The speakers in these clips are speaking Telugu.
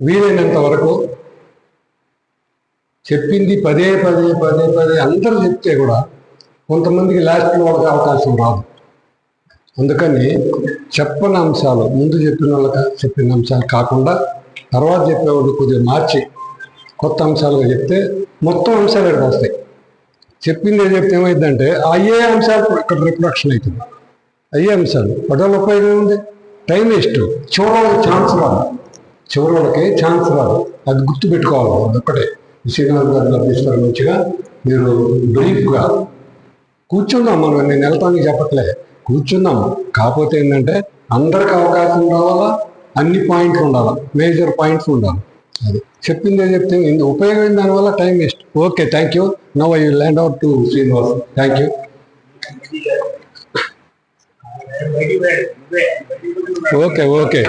వీలైనంత వరకు చెప్పింది పదే పదే పదే పదే అందరూ చెప్తే కూడా కొంతమందికి లాస్ట్లో వాళ్ళకి అవకాశం రాదు. అందుకని చెప్పని అంశాలు ముందు చెప్పిన వాళ్ళకి చెప్పిన అంశాలు కాకుండా తర్వాత చెప్పేవాళ్ళు కొద్దిగా మార్చి కొత్త అంశాలుగా చెప్తే మొత్తం అంశాలు ఇక్కడికి వస్తాయి. చెప్పింది చెప్తే ఏమైందంటే అయ్యే అంశాలు ఇక్కడ రిప్రొడక్షన్ అవుతుంది. అయ్యే అంశాలు. పడవల ఉపయోగం ఉంది? టైం వేస్ట్ చూడాలని ఛాన్స్ రాదు. చివరి చివరికి ఛాన్స్ రాదు. అది గుర్తు పెట్టుకోవాలి అదొక్కటే శ్రీనివాస్ గారు నడిపిస్తారు మంచిగా. మీరు బ్రీఫ్గా కూర్చున్నాం మనం నేను వెళ్తానికి చెప్పట్లే. కూర్చున్నాం. కాకపోతే ఏంటంటే అందరికి అవకాశం రావాలా? అన్ని పాయింట్లు ఉండాలా? మేజర్ పాయింట్స్ ఉండాలి. అది చెప్పిందే చెప్తే ఇంత ఉపయోగం దానివల్ల time waste okay thank you now I land out to Srinivas thank you okay okay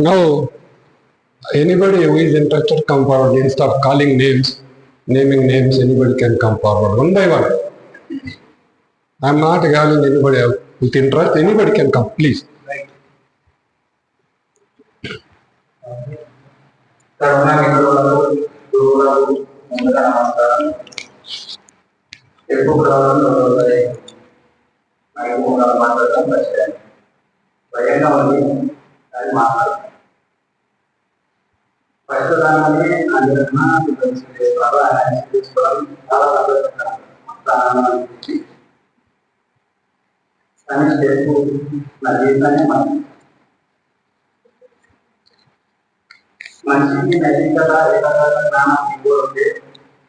now anybody who is interested come forward instead of calling names naming names anybody can come forward one by one i'm not calling anybody out with interest anybody can come please corona మిత్రులకు గురువులకు ముందుగా నమస్కారం ఎక్కువ ప్రాబ్లం నాకు మూడు మాట్లాడటం వచ్చాయి భయంగా ఉంది అది మాట్లాడు ప్రస్తుతాన్ని అందరికన్నా చేసుకోవాలి ఆయన చేసుకోవాలి చాలా సంతోషంగా అంతా ఆనందంగా అనిపించి కానీ స్టెప్ నా జీవితాన్ని మనం మనిషికి నైతికత ఏకాగ్రత జ్ఞానం ఎక్కువ ఉంటే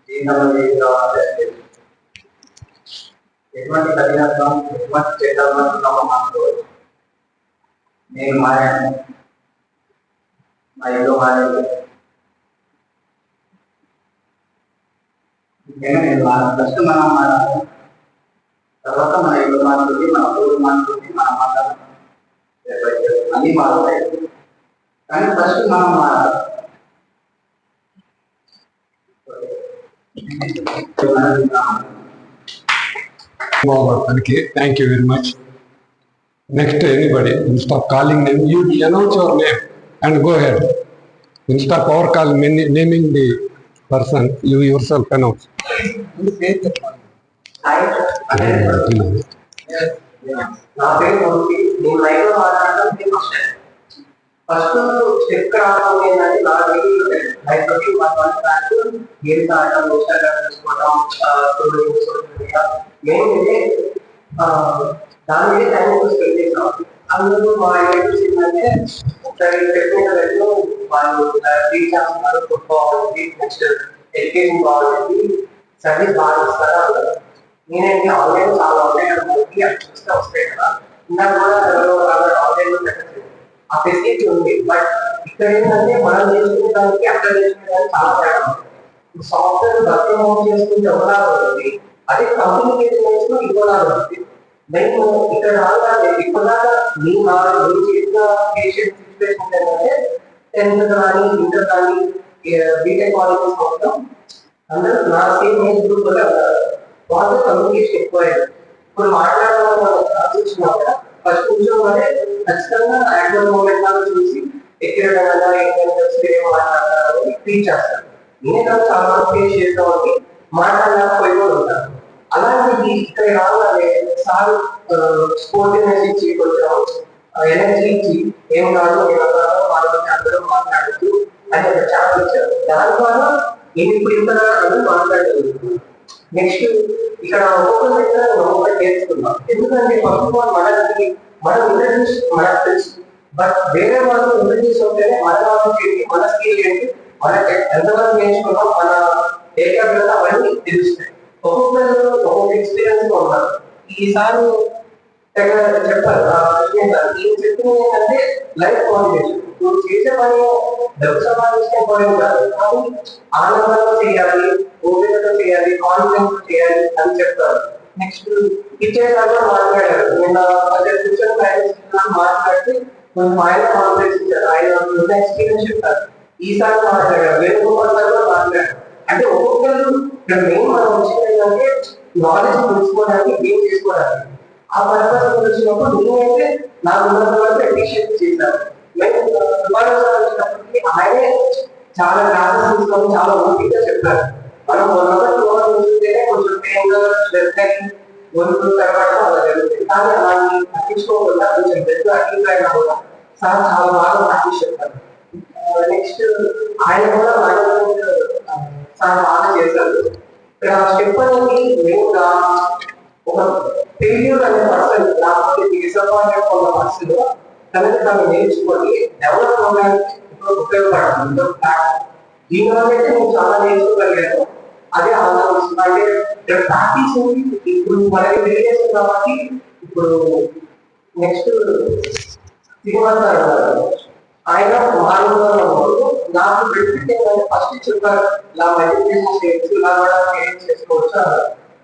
జీవితంలో ఏది కావాలంటే అది. ఎటువంటి కఠినత్వం ఎటువంటి చెడ్డత్వం మనకు నేను మారాను మా ఇల్లు మారేది ముఖ్యంగా నేను మారాను ఫస్ట్ మనం మారాలి తర్వాత మన ఇల్లు మారుతుంది మన ఊరు మారుతుంది మన మండలం అన్ని మారుతాయి కానీ ఫస్ట్ మనం మారాలి బాగుపడటానికి thank you very much next anybody insta calling name you announce your name and go head insta power call naming the person you yourself announce నా పేరు మూర్తి నేను లైవ్లో మాట్లాడడం ఫస్ట్ ఫస్ట్ స్టెప్ రావడం ఏంటంటే నా డైలీ లైఫ్లోకి వన్ వన్ బ్యాక్ గేమ్స్ ఆడటం ఇన్స్టాగ్రామ్ చూసుకోవడం సోషల్ మీడియా మేము ఇదే ఆ, దాని మీద టైం స్పెండ్ చేసాం అందులో మా ఐడియాస్ ఏంటంటే టెక్నికల్లో వాళ్ళు రీచ్ చేస్తున్నారు ఫుడ్ బాగుంది నెక్స్ట్ ఎడ్యుకేషన్ బాగుంది సర్వీస్ బాగా ఇస్తారా అన్నారు. నేనంటే ఆన్లైన్ చాలా ఉన్నాయి కదా మనకి అవి చూస్తే వస్తాయి కదా ఇందాక కూడా ఎవరో ఆన్లైన్లో పెట్టచ్చు ఆ ఫెసిలిటీ ఉంది బట్ ఇక్కడ ఏంటంటే మనం నేర్చుకునే దానికి అక్కడ నేర్చుకునే దానికి చాలా తేడా ఉంది సాఫ్ట్వేర్ భర్తీ మోడ్ చేసుకుంటే ఒకలాగా ఉంటుంది అదే కమ్యూనికేషన్ నేర్చుకుని ఇంకోలాగా ఉంటుంది నేను ఇక్కడ రాగానే ఇప్పటిదాకా మీ నా నేను చేసిన పేషెంట్ సిచ్యువేషన్ ఏంటంటే టెన్త్ కానీ ఇంటర్ కానీ బీటెక్ కాలేజెస్ మొత్తం అందరూ నా సేమ్ ఏజ్ గ్రూప్ వల్ల వాళ్ళతో కమ్యూనికేషన్ ఎక్కువయ్యారు ఇప్పుడు మాట్లాడడం ఆలోచించినాక ఫస్ట్ కూర్చోగానే ఖచ్చితంగా యాక్చువల్ మూమెంట్ లాగా చూసి ఎక్కడ కదా ఏం మాట్లాడతారని ఫీల్ చేస్తాను నేను చాలా ఫీల్ ఫేస్ చేస్తామని మాట్లాడలేకపోయి కూడా ఉంటాను. అలాంటిది ఇక్కడ రాగానే సార్ స్పోర్టివ్నెస్ ఇచ్చి కొంచెం ఎనర్జీ ఇచ్చి ఏం కాదు ఏం వాళ్ళకి అందరూ మాట్లాడుతూ అని ఒక ఛాన్స్ ఇచ్చారు. దాని ద్వారా నేను ఇప్పుడు ఇంత అని మాట్లాడగలుగుతున్నాను నెక్స్ట్ ఇక్కడ ఒక్కొక్క దగ్గర ఒక్కొక్కటి నేర్చుకున్నాం ఎందుకంటే ఫస్ట్ ఆల్ మనకి మనం ఇంట్రడ్యూస్ మనకు తెలుసు. బట్ వేరే వాళ్ళు ఇంట్రడ్యూస్ ఉంటేనే మన వాళ్ళకి ఏంటి మన స్కిల్ ఏంటి? మనకి ఎంతవరకు నేర్చుకున్నాం మన ఏకాగ్రత అవన్నీ తెలుస్తాయి. ఒక్కొక్కరు ఒక్కొక్క ఎక్స్పీరియన్స్లో ఉన్నారు. ఈసారి చెప్పారు? చెప్పింది ఏంటంటే లైఫ్ కాంబినేషన్ నువ్వు చేసే పని డబ్బు కాదు. కానీ ఆనందంగా చేయాలి ఓపికతో చేయాలి కాన్ఫిడెన్స్ చేయాలి అని చెప్తారు. నెక్స్ట్ ఇచ్చే గారు మాట్లాడారు మధ్య కూర్చొని ఆయన మాట్లాడితే కొంచెం ఆయన కాన్ఫిడెన్స్ ఇచ్చారు. ఆయన ఉన్న ఎక్స్పీరియన్స్ చెప్తారు ఈసారి మాట్లాడారు. వేణుగోపాల్ గారు మాట్లాడారు. అంటే ఒక్కొక్కరు ఇక్కడ మెయిన్ మనం ఏంటంటే నాలెడ్జ్ తెలుసుకోవడానికి గేమ్ చేసుకోవడానికి. ఆ పర్పస్ వచ్చినప్పుడు నేనైతే నా ఉన్నంత వరకు ఎఫిషియన్సీ చేశాను. మేము వచ్చినప్పటికీ ఆయనే చాలా క్లాసెస్ తీసుకొని చాలా ఓపికగా చెప్తారు మనం మొదటి రోజు చూస్తేనే కొంచెం పెయిన్ స్ట్రెస్ గొంతు తర్వాత అలా జరుగుతుంది. కానీ అలాంటి పట్టించుకోకుండా కొంచెం బెడ్ అట్లా కూడా సార్ చాలా బాగా ప్రాక్టీస్ చెప్తారు నెక్స్ట్ ఆయన కూడా సార్ బాగా చేశారు. ఇక్కడ స్టెప్ అనేది మెయిన్గా ఒక ఫెయిల్యూర్ అనే పర్సన్ లేకపోతే డిసప్పాయింటెడ్ ఉన్న పర్సన్ తనకి తను నేర్చుకొని డెవలప్ అవ్వడానికి ఉపయోగపడుతుంది దీనివల్ల అయితే నేను చాలా నేర్చుకోగలిగాను అదే ఆలోచన అంటే ఇక్కడ ప్రాక్టీస్ ఇప్పుడు మనకి తెలియజేస్తుంది కాబట్టి ఇప్పుడు నెక్స్ట్ శ్రీనివాస్ గారు ఉన్నారు. ఆయన మానవులు నాకు ఫస్ట్ చెప్పారు ఇలా మెడిటేషన్ చేయొచ్చు ఇలా కూడా క్రియేట్ చేసుకోవచ్చు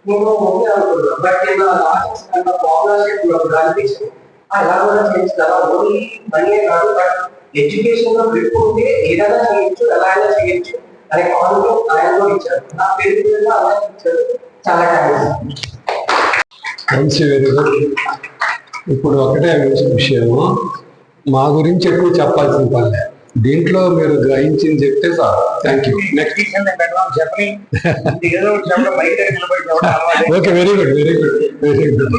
నేను ముందే అనుకున్నాను. బట్ నేను లాజిక్స్ కన్నా ఫార్ములా షేప్ అనిపించింది అలా కూడా చేయొచ్చు కదా ఓన్లీ మనీ కాదు బట్ ఎడ్యుకేషన్లో గ్రిప్ ఉంటే ఏదైనా చేయొచ్చు ఎలా అయినా చేయొచ్చు అనే కాన్సెప్ట్ ఆయన కూడా ఇచ్చారు. నా పేరు మీద అలా ఇచ్చారు. చాలా థ్యాంక్స్ మంచి వెరీ గుడ్ ఇప్పుడు ఒకటే విషయము. మా గురించి ఎక్కువ చెప్పాల్సిన పనిలే దీంట్లో మీరు గ్రహించింది చెప్తే sir thank you. Okay very good very good very good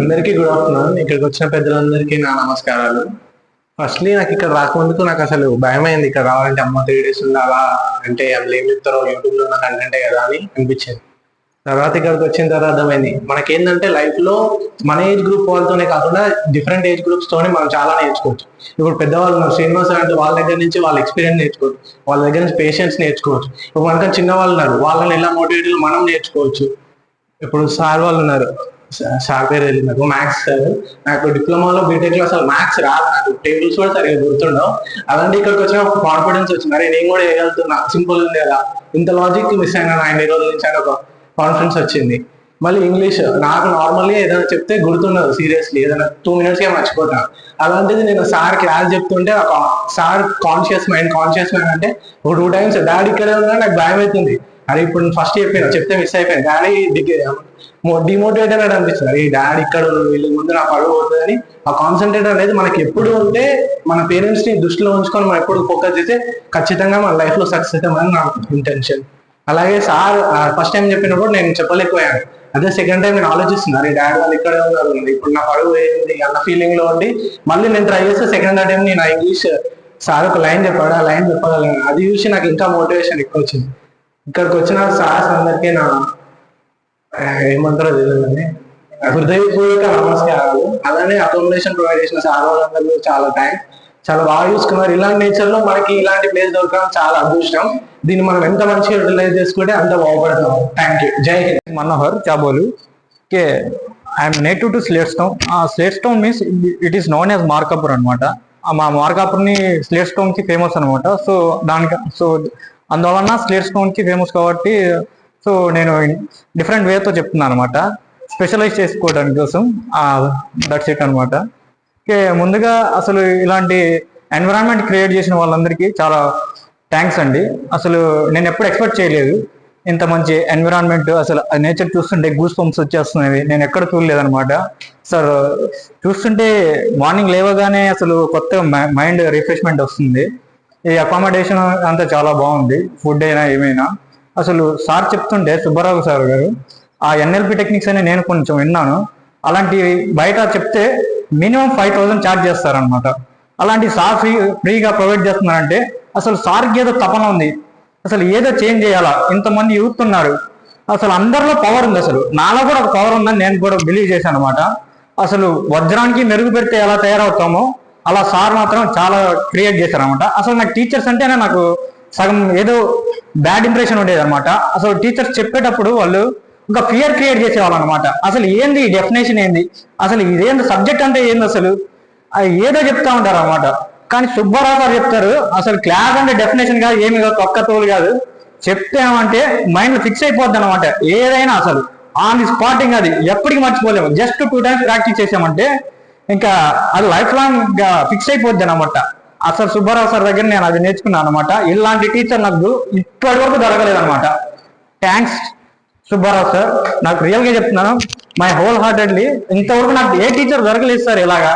అందరికీ గుడ్ ఆఫ్టర్నూన్ ఇక్కడికి వచ్చిన పెద్దలందరికీ నా నమస్కారాలు. ఫస్ట్లీ నాకు ఇక్కడ రాకముందుకు నాకు అసలు భయమైంది. ఇక్కడ రావాలంటే అమ్మ త్రీ డేస్ ఉండాలా? అంటే అందులో ఏం చెప్తారో యూట్యూబ్లో నాకు కంటెంటే కదా అని అనిపించింది. తర్వాత ఇక్కడికి వచ్చిన తర్వాత అర్థమైంది. మనకేంటంటే లైఫ్లో మన ఏజ్ గ్రూప్ వాళ్ళతోనే కాకుండా డిఫరెంట్ ఏజ్ గ్రూప్స్ తోనే మనం చాలా నేర్చుకోవచ్చు. ఇప్పుడు పెద్దవాళ్ళు ఉన్నారు శ్రీనివాస అంటే వాళ్ళ దగ్గర నుంచి వాళ్ళ ఎక్స్పీరియన్స్ నేర్చుకోవచ్చు. వాళ్ళ దగ్గర నుంచి పేషెన్స్ నేర్చుకోవచ్చు. ఇప్పుడు మనకన్నా చిన్న వాళ్ళు ఉన్నారు వాళ్ళని ఎలా మోటివేట్ మనం నేర్చుకోవచ్చు. ఇప్పుడు సార్ వాళ్ళు ఉన్నారు సార్ పేరు తెలియదు నాకు మ్యాథ్స్ సార్. నాకు డిప్లొమాలో బీటెక్లో అసలు మ్యాథ్స్ రాదు నాకు. టేబుల్స్ కూడా సరిగ్గా గుర్తుండవు. అలాంటి ఇక్కడికి వచ్చిన ఒక కాన్ఫిడెన్స్ వచ్చింది. అరే నేను కూడా వేయగలుగుతున్నా సింపుల్ ఉంది కదా. ఇంత లాజిక్ మిస్ అయినా ఆయన ఈ రోజు నుంచి అని ఒక కాన్ఫిడెన్స్ వచ్చింది. మళ్ళీ ఇంగ్లీష్ నాకు నార్మల్గా ఏదైనా చెప్తే గుర్తుండదు సీరియస్లీ ఏదైనా టూ మినిట్స్కే మర్చిపోతా. అలాంటిది నేను సార్ క్లాస్ చెప్తుంటే ఒక sir conscious mind conscious mind అంటే ఒక టూ టైమ్స్ డాడీ ఇక్కడే ఉన్నా నాకు భయం అవుతుంది. అరే ఇప్పుడు ఫస్ట్ చెప్పాను చెప్తే మిస్ అయిపోయాను. డాడీ డిమోటివేట్ అని అనిపిస్తుంది. అరే డాడీ ఇక్కడ వీళ్ళు వీళ్ళ ముందు నా పరువు అవుతుందని ఆ కాన్సన్ట్రేట్ అనేది మనకి ఎప్పుడు ఉంటే మన పేరెంట్స్ని దృష్టిలో ఉంచుకొని మనం ఎప్పుడు ఫోకస్ చేస్తే ఖచ్చితంగా మన లైఫ్లో సక్సెస్ అవుతామని నా ఇంటెన్షన్ అలాగే సార్ ఫస్ట్ టైం చెప్పినప్పుడు నేను చెప్పలేకపోయాను. అదే సెకండ్ టైం నేను ఆలోచిస్తున్నారు అరే డాడీ వాళ్ళు ఇక్కడే ఉన్నారు ఇప్పుడు నా పడుగు ఏంది? అన్న ఫీలింగ్లో ఉండి మళ్ళీ నేను ట్రై చేస్తే సెకండ్ టైం నేను ఆ ఇంగ్లీష్ సార్ ఒక లైన్ చెప్పాడు? ఆ లైన్ చెప్పగలను అది చూసి నాకు ఇంకా మోటివేషన్ ఎక్కువ వచ్చింది ఇక్కడికి వచ్చిన సార్స్ అందరికీ నా ఏమంటారో తెలియదండి హృదయపూర్వక నమస్కారాలు. అలానే అకామిడేషన్ ప్రొవైడ్ చేసిన సార్ వాళ్ళందరూ చాలా థ్యాంక్స్ చాలా బాగా చూసుకున్నారు. ఇలాంటి నేచర్లో మనకి ఇలాంటి ప్లేస్ దొరకడం చాలా అదృష్టం. దీన్ని మనం ఎంత మంచిగా యూటిలైజ్ చేసుకుంటే అంత బాగుపడతాం. Thank you Jai Hind. Manohar Chabolu. Okay, I to native to Slatestone. Slate stone means it is known as Markapur అనమాట మా మార్కాపూర్ని స్లేట్ స్టోన్కి ఫేమస్ అనమాట సో దానికి సో అందువలన స్లేట్ స్టోన్కి ఫేమస్ కాబట్టి సో నేను డిఫరెంట్ వేతో చెప్తున్నాను అనమాట స్పెషలైజ్ చేసుకోవడానికి కోసం. దట్స్ ఇట్ అనమాట ముందుగా అసలు ఇలాంటి ఎన్విరాన్మెంట్ క్రియేట్ చేసిన వాళ్ళందరికీ చాలా థ్యాంక్స్ అండి. అసలు నేను ఎప్పుడు ఎక్స్పెక్ట్ చేయలేదు. ఇంత మంచి ఎన్విరాన్మెంట్ అసలు నేచర్ చూస్తుంటే గూస్ పంప్స్ వచ్చేస్తున్నాయి. నేను ఎక్కడ చూడలేదనమాట సార్ చూస్తుంటే మార్నింగ్ లేవగానే అసలు కొత్త మైండ్ రిఫ్రెష్మెంట్ వస్తుంది. ఈ అకామిడేషన్ అంతా చాలా బాగుంది. ఫుడ్ అయినా ఏమైనా. అసలు సార్ చెప్తుంటే సుబ్బారావు సార్ గారు ఆ ఎన్ఎల్పి టెక్నిక్స్ అని నేను కొంచెం విన్నాను. అలాంటివి బయట చెప్తే మినిమం ఫైవ్ థౌసండ్ ఛార్జ్ చేస్తారనమాట అలాంటి సార్ ఫ్రీ ఫ్రీగా ప్రొవైడ్ చేస్తున్నారంటే అసలు సార్కి ఏదో తపన ఉంది. అసలు ఏదో చేంజ్ చేయాలా? ఇంతమంది యూత్ ఉన్నారు అసలు అందరిలో పవర్ ఉంది అసలు. నాలో కూడా ఒక పవర్ ఉందని నేను కూడా బిలీవ్ చేశాను అనమాట అసలు వజ్రానికి మెరుగు పెడితే ఎలా తయారవుతామో అలా సార్ మాత్రం చాలా క్రియేట్ చేశారనమాట అసలు నాకు టీచర్స్ అంటేనే నాకు సగం ఏదో బ్యాడ్ ఇంప్రెషన్ ఉండేది అనమాట అసలు టీచర్స్ చెప్పేటప్పుడు వాళ్ళు ఇంకా ఫియర్ క్రియేట్ చేసేవాళ్ళు అనమాట అసలు ఏంది డెఫినేషన్ ఏంది? అసలు ఇదేంది సబ్జెక్ట్ అంటే ఏంది అసలు? అది ఏదో చెప్తా ఉంటారు అనమాట కానీ సుబ్బారావు గారు చెప్తారు అసలు క్లాస్ అంటే డెఫినేషన్ కాదు ఏమి కాదు తొక్క తోలు కాదు. చెప్తామంటే మైండ్ ఫిక్స్ అయిపోద్ది అనమాట ఏదైనా అసలు ఆన్ ది స్పాటింగ్ అది ఎప్పటికీ మర్చిపోలేము. జస్ట్ టూ టైమ్స్ ప్రాక్టీస్ చేసామంటే ఇంకా అది లైఫ్ లాంగ్గా ఫిక్స్ అయిపోద్ది అనమాట అసలు సుబ్బారావు సార్ దగ్గర నేను అది నేర్చుకున్నాను అనమాట ఇలాంటి టీచర్ నాకు ఇప్పటి వరకు దొరకలేదు అనమాట థ్యాంక్స్ సుబ్బారావు సార్ నాకు రియల్గా చెప్తున్నాను మై హోల్ హార్టెడ్లీ ఇంతవరకు నాకు ఏ టీచర్ దొరకలేదు సార్ ఇలాగా.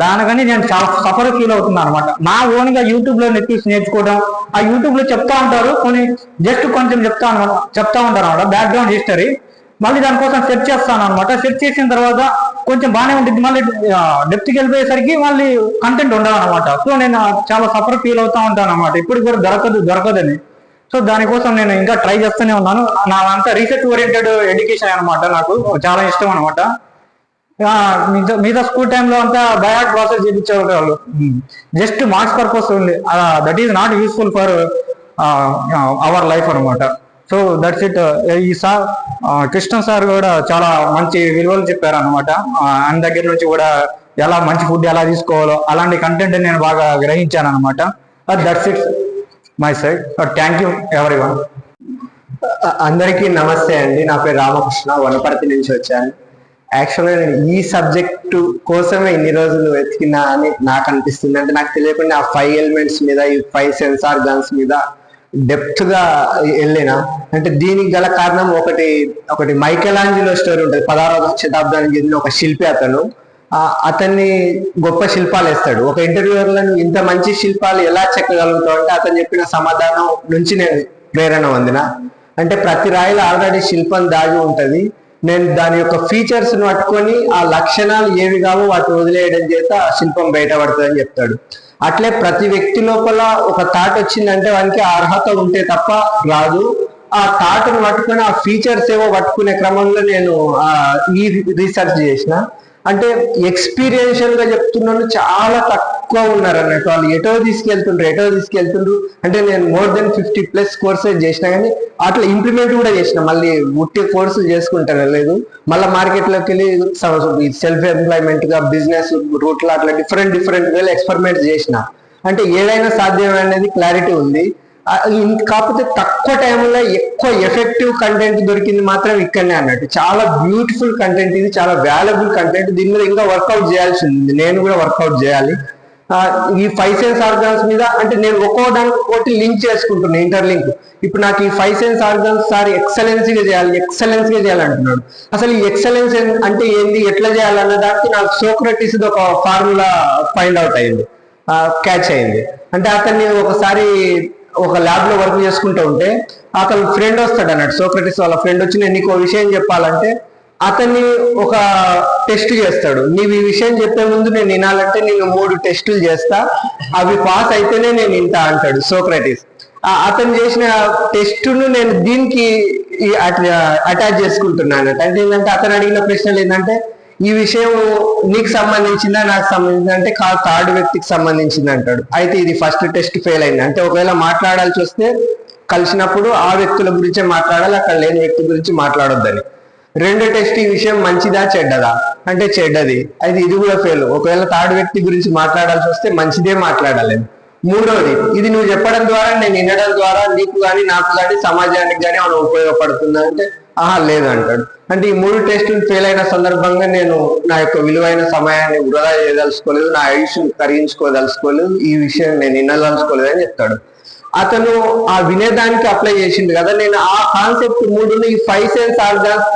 దానికని నేను చాలా సఫర్ ఫీల్ అవుతున్నాను అనమాట నా ఓన్గా యూట్యూబ్లో నేర్చుకోవడం ఆ యూట్యూబ్లో చెప్తా ఉంటారు కొన్ని జస్ట్ కొంచెం చెప్తా అనమాట చెప్తా ఉంటారు అనమాట బ్యాక్గ్రౌండ్ హిస్టరీ మళ్ళీ దానికోసం సెర్చ్ చేస్తాను అనమాట సెర్చ్ చేసిన తర్వాత కొంచెం బాగానే ఉంటుంది. మళ్ళీ డెప్త్కి వెళ్ళిపోయేసరికి మళ్ళీ కంటెంట్ ఉండదు అనమాట సో నేను చాలా సఫర్ ఫీల్ అవుతా ఉంటాను అనమాట ఇప్పుడు కూడా దొరకదు దొరకదని. సో దానికోసం నేను ఇంకా ట్రై చేస్తూనే ఉన్నాను. నా అంతా రీసెర్చ్ ఓరియంటెడ్ ఎడ్యుకేషన్ అనమాట నాకు. చాలా ఇష్టం అనమాట మిగతా మిగతా స్కూల్ టైంలో అంతా బయాట్ ప్రాసెస్ చేయించేవాళ్ళు జస్ట్ మార్క్స్ పర్పస్ ఉంది. That is not useful for our life అనమాట సో దట్స్ ఇట్ ఈ సార్ కృష్ణ సార్ కూడా చాలా మంచి విలువలు చెప్పారు అనమాట ఆయన దగ్గర నుంచి కూడా ఎలా మంచి ఫుడ్ ఎలా తీసుకోవాలో అలాంటి కంటెంట్ నేను బాగా గ్రహించాను అనమాట that's it my side thank you everyone అందరికీ నమస్తే అండి. నా పేరు రామకృష్ణ వనపర్తి నుంచి వచ్చాను. యాక్చువల్గా నేను ఈ సబ్జెక్టు కోసమే ఇన్ని రోజులు వెతికినా అని నాకు అనిపిస్తుంది. అంటే నాకు తెలియకుండా ఆ ఫైవ్ ఎలిమెంట్స్ మీద ఈ ఫైవ్ సెన్సార్ గన్స్ మీద డెప్త్గా వెళ్ళిన అంటే దీనికి గల కారణం ఒకటి ఒకటి మైకెలాంజిలో స్టోరీ ఉంటుంది. పదహారవ శతాబ్దానికి చెందిన ఒక శిల్పి అతను. అతన్ని గొప్ప శిల్పాలు వేస్తాడు. ఒక ఇంటర్వ్యూలను ఇంత మంచి శిల్పాలు ఎలా చెక్కగలుగుతావు అంటే అతను చెప్పిన సమాధానం నుంచి నేను ప్రేరణ పొందిన. అంటే ప్రతి రాయిలో ఆల్రెడీ శిల్పం దాగి ఉంటుంది. నేను దాని యొక్క ఫీచర్స్ పట్టుకొని ఆ లక్షణాలు ఏవి కావో వాటిని వదిలేయడం చేత ఆ శిల్పం బయటపడుతుందని చెప్తాడు. అట్లే ప్రతి వ్యక్తి లోపల ఒక థాట్ వచ్చిందంటే వానికి అర్హత ఉంటే తప్ప రాదు. ఆ థాట్ను పట్టుకొని ఆ ఫీచర్స్ ఏవో పట్టుకునే క్రమంలో నేను ఈ రీసెర్చ్ చేసిన. అంటే ఎక్స్పీరియన్షియల్గా చెప్తున్నాను చాలా తక్కువ ఉన్నారు అన్నట్టు వాళ్ళు ఎటో తీసుకెళ్తుండ్రు ఎటో తీసుకెళ్తుండ్రు. అంటే నేను more than fifty plus courses చేసిన కానీ అట్లా ఇంప్లిమెంట్ కూడా చేసిన. మళ్ళీ ఉట్టి కోర్సులు చేసుకుంటారా లేదు? మళ్ళీ మార్కెట్లోకి వెళ్ళి సెల్ఫ్ ఎంప్లాయ్మెంట్గా బిజినెస్ రూట్లో అట్లా డిఫరెంట్ డిఫరెంట్ వేలు ఎక్స్పెరిమెంట్ చేసిన. అంటే ఏదైనా సాధ్యం అనేది క్లారిటీ ఉంది. కాకపోతే తక్కువ టైంలో ఎక్కువ ఎఫెక్టివ్ కంటెంట్ దొరికింది మాత్రం ఇక్కడనే అన్నట్టు. చాలా బ్యూటిఫుల్ కంటెంట్ ఇది చాలా వాల్యుబుల్ కంటెంట్ దీని మీద ఇంకా వర్కౌట్ చేయాల్సి ఉంది. నేను కూడా వర్కౌట్ చేయాలి. ఈ ఫైవ్ సెన్స్ ఆర్గాన్స్ మీద అంటే నేను ఒక్కో దానికి ఒకటి లింక్ చేసుకుంటున్నాను ఇంటర్లింక్ ఇప్పుడు నాకు ఈ ఫైవ్ సెన్స్ ఆర్గాన్స్ సార్ ఎక్సలెన్స్గా చేయాలి ఎక్సలెన్స్గా చేయాలంటున్నాడు. అసలు ఈ ఎక్సలెన్స్ అంటే ఏంది ఎట్లా చేయాలన్న దానికి నాకు సోక్రటిస్ ఒక ఫార్ములా ఫైండ్ అవుట్ అయింది. క్యాచ్ అయింది. అంటే అతన్ని ఒకసారి ఒక ల్యాబ్లో వర్క్ చేసుకుంటూ ఉంటే అతను ఫ్రెండ్ వస్తాడు అన్నట్టు సోక్రటిస్ వాళ్ళ ఫ్రెండ్ వచ్చి నేను నీకు విషయం చెప్పాలంటే అతన్ని ఒక టెస్ట్ చేస్తాడు. నీవు ఈ విషయం చెప్పే ముందు నేను వినాలంటే నేను మూడు టెస్టులు చేస్తా. అవి పాస్ అయితేనే నేను వింటా అంటాడు సోక్రటిస్ ఆ అతను చేసిన టెస్టును నేను దీనికి అటాచ్ చేసుకుంటున్నాను అంటే ఏంటంటే అతను అడిగిన ప్రశ్నలు ఏంటంటే ఈ విషయం నీకు సంబంధించిందా నాకు సంబంధించిందా? అంటే కాదు థర్డ్ వ్యక్తికి సంబంధించింది అంటాడు. అయితే ఇది ఫస్ట్ టెస్ట్ ఫెయిల్ అయింది. అంటే ఒకవేళ మాట్లాడాల్సి వస్తే కలిసినప్పుడు ఆ వ్యక్తుల గురించే మాట్లాడాలి అక్కడ లేని వ్యక్తి గురించి మాట్లాడొద్దని. రెండో టెస్ట్ ఈ విషయం మంచిదా చెడ్డదా? అంటే చెడ్డది. అయితే ఇది కూడా ఫెయిల్. ఒకవేళ థర్డ్ వ్యక్తి గురించి మాట్లాడాల్సి వస్తే మంచిదే మాట్లాడాలి మూడవది ఇది నువ్వు చెప్పడం ద్వారా నేను వినడం ద్వారా నీకు కానీ నాకు కానీ సమాజానికి కానీ అవును ఉపయోగపడుతుందా? అంటే ఆహా లేదు అంటాడు అంటే ఈ మూడు టెస్టులు ఫెయిల్ అయిన సందర్భంగా నేను నా యొక్క విలువైన సమయాన్ని వృధా చేయదలుచుకోలేదు నా ఆయుష్ని కరిగించుకోదలుచుకోలేదు ఈ విషయం నేను వినదలుచుకోలేదు అని చెప్తాడు. అతను ఆ వినేదానికి అప్లై చేసిండు కదా నేను ఆ కాన్సెప్ట్ మూడుని ఈ ఫైవ్ సెన్స్ ఆర్గాన్స్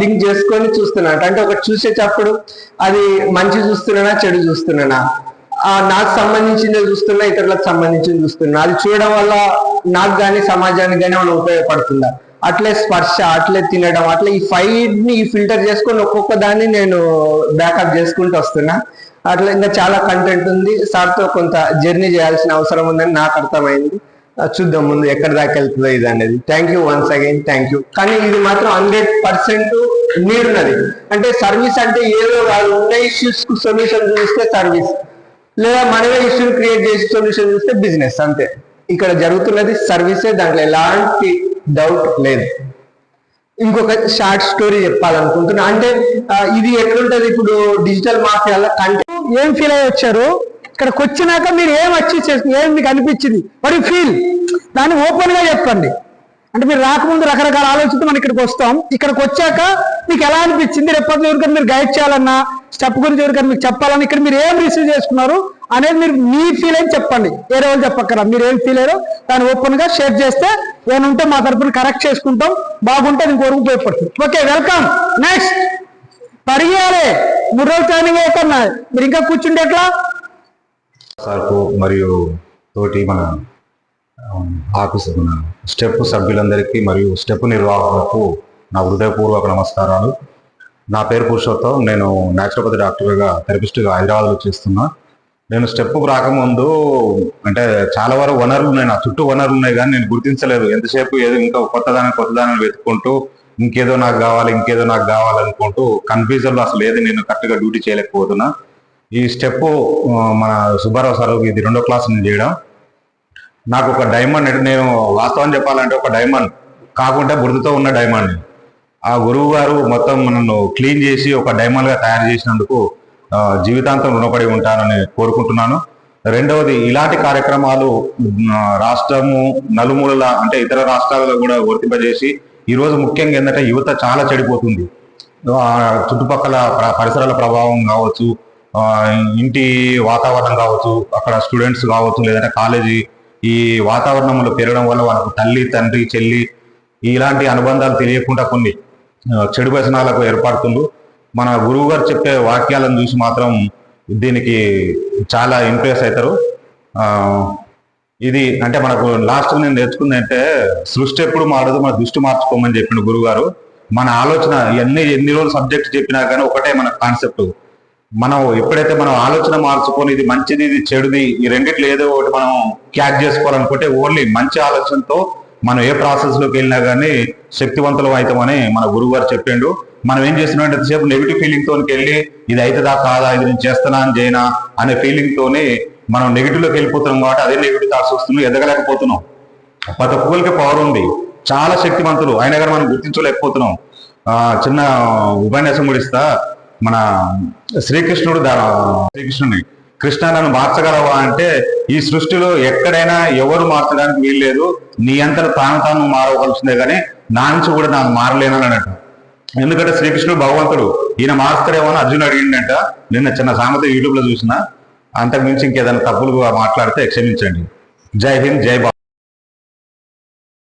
లింక్ చేసుకొని చూస్తున్నాను. అంటే ఒకటి చూసేటప్పుడు అది మంచి చూస్తున్నానా చెడు చూస్తున్నానా? ఆ నాకు సంబంధించింది చూస్తున్నా ఇతరులకు సంబంధించింది చూస్తున్నా? అది చూడడం వల్ల నాకు కానీ సమాజానికి కానీ మనం ఉపయోగపడుతుందా? అట్లే స్పర్శ అట్లే తినడం అట్లా ఈ ఫైవ్ని ఫిల్టర్ చేసుకొని ఒక్కొక్క దాన్ని నేను బ్యాకప్ చేసుకుంటూ వస్తున్నా. అట్లా ఇంకా చాలా కంటెంట్ ఉంది. సార్తో కొంత జర్నీ చేయాల్సిన అవసరం ఉందని నాకు అర్థమైంది. చూద్దాం ముందు ఎక్కడి దాకా వెళ్తుందో ఇది అనేది. Thank you once again thank you కానీ ఇది మాత్రం హండ్రెడ్ పర్సెంట్ ఉన్నది అంటే సర్వీస్ అంటే ఏదో కాదు. ఉన్న ఇష్యూస్కు సొల్యూషన్ చూస్తే సర్వీస్ లేదా మనమే ఇష్యూ క్రియేట్ చేసి సొల్యూషన్ చూస్తే బిజినెస్ అంతే. ఇక్కడ జరుగుతున్నది సర్వీసే దాంట్లో ఎలాంటి డౌట్ లేదు. ఇంకొక షార్ట్ స్టోరీ చెప్పాలనుకుంటున్నా. అంటే ఇది ఎట్లుంటది ఇప్పుడు డిజిటల్ మాఫియాలో కంటే ఏం ఫీల్ అయ్యి వచ్చారు? ఇక్కడికి వచ్చినాక మీరు ఏం వచ్చి ఏం మీకు అనిపించింది? మరి ఫీల్ దాన్ని ఓపెన్గా చెప్పండి. అంటే మీరు రాకముందు రకరకాల ఆలోచనతో మనం ఇక్కడికి వస్తాం. ఇక్కడికి వచ్చాక మీకు ఎలా అనిపించింది? రేపటి ఎవరికైనా మీరు గైడ్ చేయాలన్నా స్టెప్ గురించి ఎవరికైనా మీకు చెప్పాలన్నా ఇక్కడ మీరు ఏం రిసీవ్ చేసుకున్నారు? అనేది మీరు మీ ఫీల్ అని చెప్పండి. వేరే వాళ్ళు చెప్పక్కరా మీరు ఏం ఫీల్ అయ్యారో దాన్ని ఓపెన్గా షేర్ చేస్తే ఏమైనా ఉంటే మా తరపున కరెక్ట్ చేసుకుంటాం. బాగుంటే ఇంకొరకు ఉపయోగపడుతుంది. ఓకే వెల్కమ్ నెక్స్ట్ పరిగెయాలి మూడు రోజులు ట్రైనింగ్ అవుతున్నా మీరు ఇంకా కూర్చుంటే ఎట్లా? సార్కు మరియు తోటి మన ఆకు ఆఫీస్ మన స్టెప్ సభ్యులందరికీ మరియు స్టెప్ నిర్వాహకులకు నా హృదయపూర్వక నమస్కారాలు. నా పేరు పురుషోత్తం. నేను న్యాచురోపతి డాక్టర్గా థెరపిస్ట్గా హైదరాబాద్లో చేస్తున్నా. నేను స్టెప్ రాకముందు అంటే చాలా వరకు వనరులు ఉన్నాయి నా చుట్టూ వనరులు ఉన్నాయి కానీ నేను గుర్తించలేదు. ఎంతసేపు ఏదో ఇంకా కొత్తదాన్ని కొత్తదాన్ని వెతుక్కుంటూ ఇంకేదో నాకు కావాలి ఇంకేదో నాకు కావాలనుకుంటూ కన్ఫ్యూజన్లో అసలు ఏది నేను కరెక్ట్గా డ్యూటీ చేయలేకపోతున్నా. ఈ స్టెప్ మన సుబ్బారావు సార్ ఇది రెండో క్లాస్ నేను చేయడం. నాకు ఒక డైమండ్ నేను వాస్తవం చెప్పాలంటే ఒక డైమండ్ కాకుండా బురదతో ఉన్న డైమండ్ ఆ గురువు గారు మొత్తం నన్ను క్లీన్ చేసి ఒక డైమండ్గా తయారు చేసినందుకు జీవితాంతం రుణపడి ఉంటానని కోరుకుంటున్నాను. రెండవది ఇలాంటి కార్యక్రమాలు రాష్ట్రము నలుమూలల అంటే ఇతర రాష్ట్రాలలో కూడా వర్తింపజేసి ఈరోజు ముఖ్యంగా ఏంటంటే యువత చాలా చెడిపోతుంది. చుట్టుపక్కల పరిసరాల ప్రభావం కావచ్చు ఇంటి వాతావరణం కావచ్చు అక్కడ స్టూడెంట్స్ కావచ్చు లేదంటే కాలేజీ ఈ వాతావరణంలో పెరగడం వల్ల వాళ్ళకు తల్లి తండ్రి చెల్లి ఇలాంటి అనుబంధాలు తెలియకుండా కొన్ని చెడు వ్యసనాలకు ఏర్పడుతుండ్రు. మన గురువు గారు చెప్పే వాక్యాలను చూసి మాత్రం దీనికి చాలా ఇంప్రెస్ అవుతారు. ఇది అంటే మనకు లాస్ట్ నేను నేర్చుకుంది అంటే సృష్టి ఎప్పుడు మారదు మన దృష్టి మార్చుకోమని చెప్పిండు గురువు గారు. మన ఆలోచన ఎన్ని ఎన్ని రోజులు సబ్జెక్ట్ చెప్పినా కానీ ఒకటే మన కాన్సెప్ట్. మనం ఎప్పుడైతే మనం ఆలోచన మార్చుకొని ఇది మంచిది ఇది చెడుది ఈ రెండిట్లో ఏదో ఒకటి మనం క్యాచ్ చేసుకోవాలనుకుంటే ఓన్లీ మంచి ఆలోచనతో మనం ఏ ప్రాసెస్లోకి వెళ్ళినా కానీ శక్తివంతులం అవుతామని మన గురువు గారు చెప్పిండు. మనం ఏం చేస్తున్నాం అంటే సేపు నెగిటివ్ ఫీలింగ్ తోనికి వెళ్ళి ఇది అవుతుందా కాదా ఇది నేను చేస్తానా అని చేయనా అనే ఫీలింగ్ తోని మనం నెగిటివ్లోకి వెళ్ళిపోతున్నాం కాబట్టి అదే నెగిటివ్ థాట్స్ వస్తున్నాం ఎదగలేకపోతున్నాం. ప్రతి ఒక్కరికి పవర్ ఉంది. చాలా శక్తివంతులు అయినా కానీ మనం గుర్తించలేకపోతున్నాం. ఆ, చిన్న ఉపన్యాసం కూడా ఇస్తా. మన శ్రీకృష్ణుడు దా- శ్రీకృష్ణుని కృష్ణ నన్ను మార్చగలవా అంటే ఈ సృష్టిలో ఎక్కడైనా ఎవరు మార్చడానికి వీల్లేదు నీ అంతా తాను తాను మారవలసిందే కానీ నా నుంచి కూడా నాకు మారలేనని అన్నట్టు ఎందుకంటే శ్రీకృష్ణుడు భగవంతుడు. ఈయన మారుస్తారేమో అని అర్జున్ అడిగిండంట నిన్న చిన్న సామెత యూట్యూబ్లో చూసిన అంతకు మించి ఇంకేదైనా తప్పులుగా మాట్లాడితే క్షమించండి. జై హింద్ జై